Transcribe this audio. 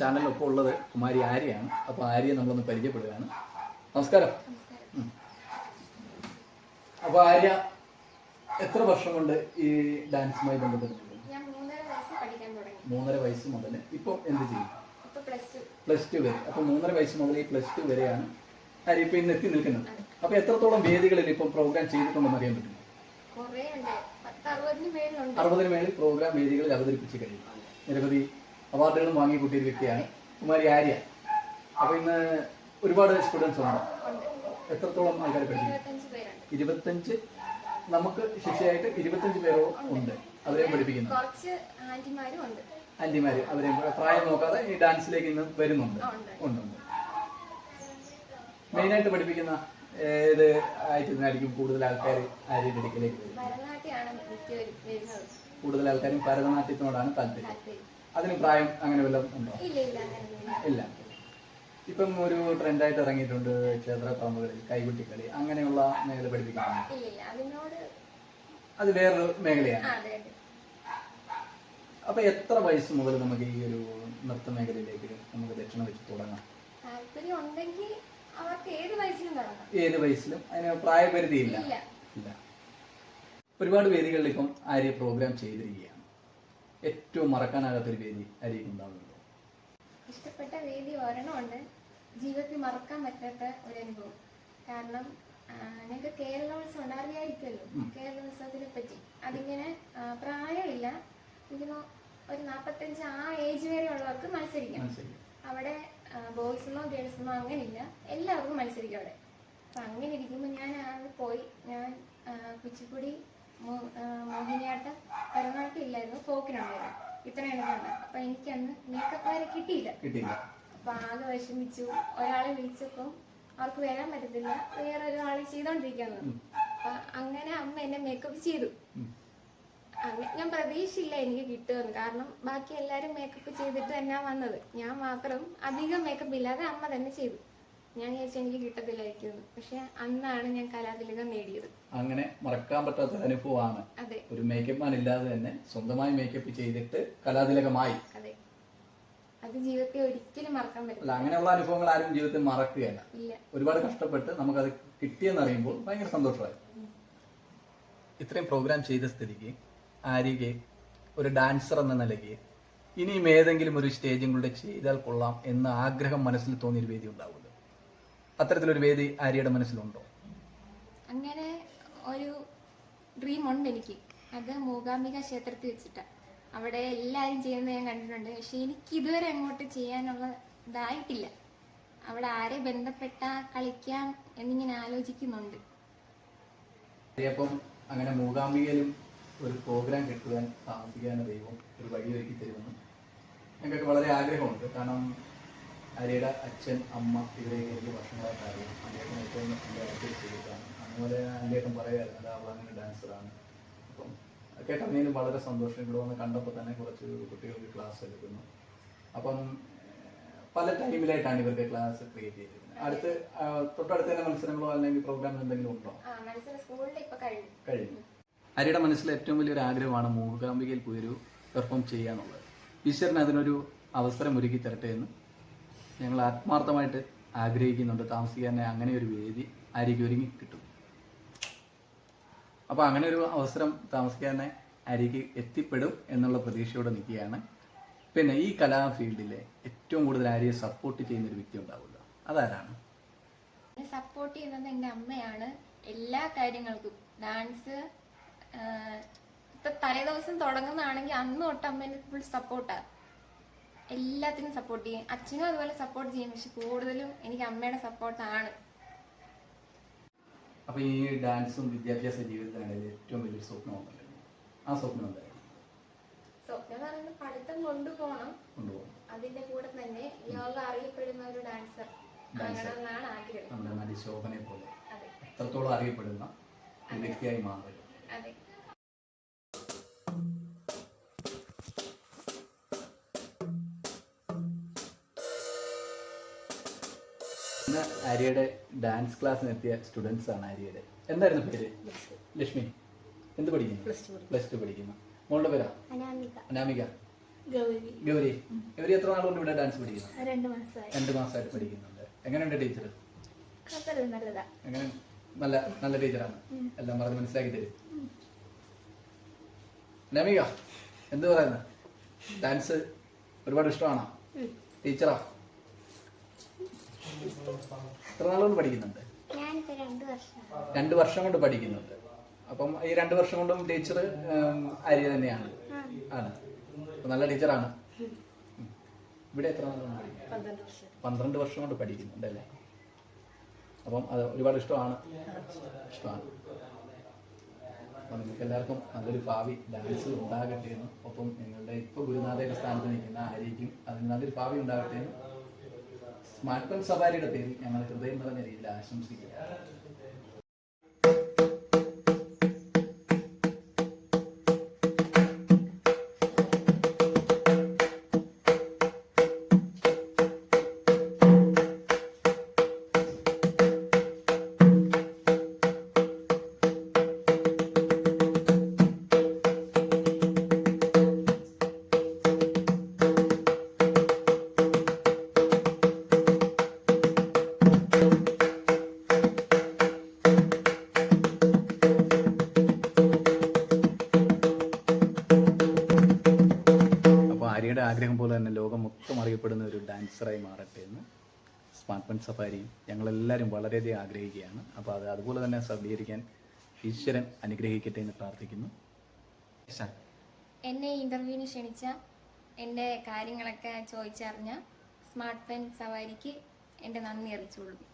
ചാനലിലൊപ്പം ഉള്ളത് കുമാരി ആര്യയാണ്. അപ്പോൾ ആര്യ നമ്മളൊന്ന് പരിചയപ്പെടുകയാണ്. നമസ്കാരം. അപ്പൊ അപ്പോൾ ആര്യ എത്ര വർഷം കൊണ്ട് ഈ ഡാൻസുമായി ബന്ധപ്പെട്ടിട്ടുണ്ട്? മൂന്നര വയസ്സ് മുതൽ ഇപ്പൊ എന്ത് ചെയ്യും? Plus two. വരെ. അപ്പോൾ മൂന്നര വയസ്സ് മുതൽ ഈ പ്ലസ് ടു വരെയാണ് ആര്യ ഇപ്പൊ ഇന്ന് എത്തി നിൽക്കുന്നത്. അപ്പോൾ എത്രത്തോളം വേദികളിൽ ഇപ്പം പ്രോഗ്രാം ചെയ്തിട്ടുണ്ടെന്ന് അറിയാൻ പറ്റും അറുപതിന് മേളിൽ പ്രോഗ്രാം വേദികളിൽ അവതരിപ്പിച്ച് കഴിഞ്ഞു നിരവധി അവാർഡുകളും വാങ്ങി കൂട്ടിയ ഒരു വ്യക്തിയാണ് കുമാരി ആര്യ. അപ്പോൾ ഇന്ന് ഒരുപാട് സ്റ്റുഡൻസ് ഉണ്ട്. എത്രത്തോളം ആൾക്കാർ പഠിക്കുന്നു ഇരുപത്തഞ്ച് നമുക്ക് ശിക്ഷയായിട്ട് ഇരുപത്തഞ്ച് പേരോ ഉണ്ട്. അവരെയും പഠിപ്പിക്കുന്നു. ആന്റിമാരും അവരെയും പ്രായം നോക്കാതെ ഈ ഡാൻസിലേക്ക് ഇന്ന് വരുന്നുണ്ട്. ഉണ്ട് മെയിൻ ആയിട്ട് മെയിനായിട്ട് പഠിപ്പിക്കുന്ന ഏത് ആയിട്ടായിരിക്കും കൂടുതൽ ആൾക്കാർ ആര്യ അടുക്കലേക്ക് വരുന്നത്? ഭരതനാട്യമാണ് മിക്ക വരും- കൂടുതൽ ആൾക്കാരും ഭരതനാട്യത്തിനോടാണ് താല്പര്യം. അതിന് പ്രായം അങ്ങനെ വല്ലതും ഉണ്ടോ? ഇല്ല ഇപ്പം ഒരു ട്രെൻഡായിട്ട് ഇറങ്ങിയിട്ടുണ്ട് ക്ഷേത്ര പറമ്പുകളിൽ കൈകുട്ടിക്കളി അങ്ങനെയുള്ള മേഖല അതിനോട് അത് വേറൊരു മേഖലയാണ്. അപ്പൊ എത്ര വയസ്സ് മുതൽ നമുക്ക് ഈ ഒരു നൃത്ത മേഖലയിലേക്ക് നമുക്ക് ദക്ഷിണ വെച്ച് തുടങ്ങാം? ഏത് വയസ്സിലും അതിന് പ്രായപരിധിയില്ല? ഇല്ല. ഇല്ല. ഒരുപാട് വേദികളിൽ ഇപ്പം ആര്യ പ്രോഗ്രാം ചെയ്തിരിക്കുകയാണ്. ഏറ്റവും മറക്കാനാകാത്തൊരു വേദി ആയിരിക്കും ഉണ്ടാവുന്നത്. ഇഷ്ടപ്പെട്ട വേദി ഒരെണ്ണമുണ്ട്. ജീവിതത്തിൽ മറക്കാൻ പറ്റാത്ത ഒരു അനുഭവം. കാരണം ഞങ്ങൾക്ക് കേരളോത്സവം അറിയായിരിക്കുമല്ലോ കേരളോത്സവത്തിനെ പറ്റി അതിങ്ങനെ പ്രായമില്ല. ഒരു നാപ്പത്തഞ്ച് ആ ഏജ് വരെ ഉള്ളവർക്ക് മത്സരിക്കാം. അവിടെ ബോയ്സിനോ ഗേൾസിനോ അങ്ങനെയില്ല. എല്ലാവർക്കും മത്സരിക്കും അവിടെ. അപ്പം അങ്ങനെ ഇരിക്കുമ്പോൾ ഞാൻ പോയി. ഞാൻ കുച്ചിപ്പുടി മോഹിനിയാട്ടം ഭരതനാട്യം ഇല്ലായിരുന്നു ഫോക്കിനുണ്ടായിരുന്നു ഇത്രയാണ് കണ്ടത് എനിക്ക് അന്ന് മേക്കപ്പ് വരെ കിട്ടിയില്ല. കിട്ടിയില്ല. അപ്പൊ ആകെ വിഷമിച്ചു. ഒരാളെ വിളിച്ചപ്പം അവർക്ക് വരാൻ പറ്റത്തില്ല. വേറെ ഒരാളെ ചെയ്തോണ്ടിരിക്കാന്ന്. അപ്പൊ അങ്ങനെ അമ്മ എന്നെ മേക്കപ്പ് ചെയ്തു. ഞാൻ പ്രതീക്ഷയില്ല എനിക്ക് കിട്ടുമെന്ന്. കാരണം ബാക്കി എല്ലാരും മേക്കപ്പ് ചെയ്തിട്ട് തന്നെ വന്നത്. ഞാൻ മാത്രം അധികം മേക്കപ്പ് ഇല്ലാതെ അമ്മ തന്നെ ചെയ്തു. ഞാൻ വിചാരിച്ചു എനിക്ക് കിട്ടത്തില്ലായിരിക്കും. പക്ഷെ അന്നാണ് ഞാൻ കലാതിലകം നേടിയത്. അങ്ങനെ മറക്കാൻ പറ്റാത്ത ഒരു അനുഭവമാണ്. അതെ. ഒരു മേക്കപ്പ് മാൻ ഇല്ലാതെ തന്നെ സ്വന്തമായി മേക്കപ്പ് ചെയ്തിട്ട് കലാതിലകമായി. അതെ. അത് ജീവിതത്തെ ഒരിക്കലും മറക്കാൻ പറ്റില്ല. അങ്ങനെയുള്ള അനുഭവങ്ങൾ ആരും ജീവിതത്തിൽ മറക്കുകയല്ല. ഒരുപാട് കഷ്ടപ്പെട്ട് നമുക്കത് കിട്ടിയെന്ന് അറിയുമ്പോൾ ഭയങ്കര സന്തോഷമായി. ഇത്രയും പ്രോഗ്രാം ചെയ്ത സ്ഥിതിക്ക് ആര്യയ്ക്ക് ഒരു ഡാൻസർ എന്ന നിലയ്ക്ക് ഇനിയും ഏതെങ്കിലും ഒരു സ്റ്റേജിംഗ് കൂടെ ചെയ്താൽ കൊള്ളാം എന്ന ആഗ്രഹം മനസ്സിൽ തോന്നിയൊരു വേദി ഉണ്ടാവുമല്ലോ അത്തരത്തിലൊരു വേദി ആര്യയുടെ മനസ്സിലുണ്ടോ? അങ്ങനെ ഒരു ഡ്രീം ഉണ്ട് എനിക്ക്. അത് മൂകാംബിക ക്ഷേത്രത്തിൽ വെച്ചിട്ടാ. അവിടെ എല്ലാരും ചെയ്യുന്നത് ഞാൻ കണ്ടിട്ടുണ്ട്. പക്ഷെ എനിക്ക് ഇതുവരെ അങ്ങോട്ട് ചെയ്യാനുള്ള ഇതായിട്ടില്ല. അവിടെ ആരെ ബന്ധപ്പെട്ട കളിക്കാം എന്നിങ്ങനെ ആലോചിക്കുന്നുണ്ട്. അപ്പം അങ്ങനെ മൂകാംബികയിലും ഒരു പ്രോഗ്രാം കെട്ടുവാൻ താമസിക്കാൻ ദൈവം ഒരു വഴി ഒരുക്കി തരുമെന്ന് ഞങ്ങൾക്ക് വളരെ ആഗ്രഹമുണ്ട്. കാരണം ആര്യയുടെ അച്ഛൻ അമ്മ ഇവരെയൊക്കെ എനിക്ക് വർഷങ്ങളായിട്ട് അറിയാം. അദ്ദേഹം ഏറ്റവും എന്റെ അടുത്ത് ചെയ്തിട്ടാണ്. അതുപോലെ അദ്ദേഹം പറയുമായിരുന്നു അത് അവളങ്ങനെ ഡാൻസറാണ് അപ്പം കേട്ടറിഞ്ഞതിലും വളരെ സന്തോഷം. ഇവിടെ വന്ന് കണ്ടപ്പോൾ തന്നെ കുറച്ച് കുട്ടികൾക്ക് ക്ലാസ് എടുക്കുന്നു. അപ്പം പല ടൈമിലായിട്ടാണ് ഇവർക്ക് ക്ലാസ് ക്രിയേറ്റ് ചെയ്തിരിക്കുന്നത്. അടുത്ത് തൊട്ടടുത്ത തന്നെ മത്സരങ്ങളോ അല്ലെങ്കിൽ പ്രോഗ്രാം എന്തെങ്കിലും ഉണ്ടോ? കഴിഞ്ഞു. അരിയുടെ മനസ്സിലെ ഏറ്റവും വലിയൊരു ആഗ്രഹമാണ് മൂകാംബികയിൽ പോയൊരു പെർഫോം ചെയ്യാന്നുള്ളത്. ഈശ്വരൻ അതിനൊരു അവസരം ഒരുക്കി തരട്ടെ എന്ന്. ഞങ്ങൾ ആത്മാർത്ഥമായിട്ട് ആഗ്രഹിക്കുന്നുണ്ട്. താമസിക്കാൻ അങ്ങനെ ഒരു വേദി ആര്യയ്ക്ക് ഒരുങ്ങി കിട്ടും. അപ്പോൾ അങ്ങനെ ഒരു അവസരം താമസിക്കാൻ ആര്യയ്ക്ക് എത്തിപ്പെടും എന്നുള്ള പ്രതീക്ഷയോടെ നിൽക്കുകയാണ്. പിന്നെ ഈ കലാ ഫീൽഡിലെ ഏറ്റവും കൂടുതൽ ആര്യയെ സപ്പോർട്ട് ചെയ്യുന്ന ഒരു വ്യക്തി ഉണ്ടാവുമല്ലോ? അതാരാണ്? സപ്പോർട്ട് ചെയ്യുന്നത് എന്റെ അമ്മയാണ്. എല്ലാ കാര്യങ്ങൾക്കും. ഡാൻസ് ഇപ്പൊ തലേദിവസം തുടങ്ങുന്നതാണെങ്കിൽ അന്ന് തൊട്ട് അമ്മേനെ ഫുൾ സപ്പോർട്ടാണ് എല്ലാത്തിനും സപ്പോർട്ട് ചെയ്യും. അച്ഛനും അതുപോലെ സപ്പോർട്ട് ചെയ്യും. പക്ഷെ കൂടുതലും എനിക്ക് അമ്മയുടെ സപ്പോർട്ടാണ് അപ്പൊ ഈ ഡാൻസും വിദ്യാഭ്യാസ ജീവിതത്തിനിടയിൽ ഏറ്റവും വലിയ സ്വപ്നം ആ സ്വപ്നം എന്തായിരുന്നു? സ്വപ്നം എന്ന് പറയുന്നത് പഠിത്തം കൊണ്ടുപോകണം. കൊണ്ടുപോകും അതിന്റെ കൂടെ തന്നെ ലോകം അറിയപ്പെടുന്ന ഒരു ഡാൻസർ ആകണമെന്നാണ് ആഗ്രഹം. നമ്മുടെ നടി ശോഭനെ പോലെ. അതെ. എത്രത്തോളം അറിയപ്പെടുന്ന വ്യക്തിയായി മാറുക അതെ. ഇന്ന് ആര്യയുടെ ഡാൻസ് ക്ലാസ്സിന് എത്തിയ സ്റ്റുഡൻസ് ആണ് ആര്യയുടെ. എന്തായിരുന്നു പേര്? ലക്ഷ്മി. എന്ത് പഠിക്കുന്നു? പ്ലസ് ടു പഠിക്കുന്നു. മോളുടെ പേരാ? അനാമിക. ഗൗരി. ഗൗരി. എത്ര നാൾ കൊണ്ട് ഇവിടെ ഡാൻസ് പഠിക്കുന്നു? രണ്ട് മാസമായി. രണ്ട് മാസമായിട്ട് പഠിക്കുന്നുണ്ട്. എങ്ങനെയുണ്ട് ടീച്ചർ എങ്ങനെ? നല്ല നല്ല ടീച്ചറാണ് എല്ലാം പറഞ്ഞ് മനസ്സിലാക്കി തരും. അനാമിക എന്ത് പറയുന്നു? ഡാൻസ് ഒരുപാട് ഇഷ്ടമാണോ? ടീച്ചറാ എത്ര നാളുകൊണ്ട് പഠിക്കുന്നുണ്ട്? രണ്ട് വർഷം രണ്ട് വർഷം കൊണ്ട് പഠിക്കുന്നുണ്ട്. അപ്പം ഈ രണ്ട് വർഷം കൊണ്ടും ടീച്ചർ ആര്യ തന്നെയാണ്. ആണ്. നല്ല ടീച്ചറാണ്. ഇവിടെ എത്ര നാളുകൊണ്ട് പന്ത്രണ്ട് വർഷം. കൊണ്ട് പഠിക്കുന്നുണ്ട് അല്ലേ? അപ്പം അത് ഒരുപാട് ഇഷ്ടമാണ്. ഇഷ്ടമാണ്. അപ്പം നിങ്ങൾക്ക് എല്ലാവർക്കും നല്ലൊരു ഭാവി ഡാൻസ് ഉണ്ടാകട്ടെ എന്നും. ഒപ്പം നിങ്ങളുടെ ഇപ്പോൾ ഗുരുനാഥയുടെ സ്ഥാനത്ത് നിൽക്കുന്ന ആര്യയ്ക്കും അതിന് നല്ലൊരു ഭാവി ഉണ്ടാകട്ടെ എന്നും സ്മാർട്ട് ഫോൺ സവാരിയുടെ പേരിൽ ഞങ്ങൾ ഹൃദയം നിറഞ്ഞ രീതിയിൽ ആശംസിക്കുക മാറട്ടെ എന്ന് സ്മാർട്ട് ഫോൺ സഫാരിയും ഞങ്ങളെല്ലാവരും വളരെയധികം ആഗ്രഹിക്കുകയാണ്. അപ്പോൾ അത് അതുപോലെ തന്നെ സഫലീകരിക്കാൻ ഈശ്വരൻ അനുഗ്രഹിക്കട്ടെ എന്ന് പ്രാർത്ഥിക്കുന്നു. എന്നെ ഇന്റർവ്യൂവിന് ക്ഷണിച്ച എന്റെ കാര്യങ്ങളൊക്കെ ചോദിച്ചറിഞ്ഞ സ്മാർട്ട് പെൻ സവാരിക്ക് എന്റെ നന്ദി അറിയിച്ചുകൊള്ളുന്നു.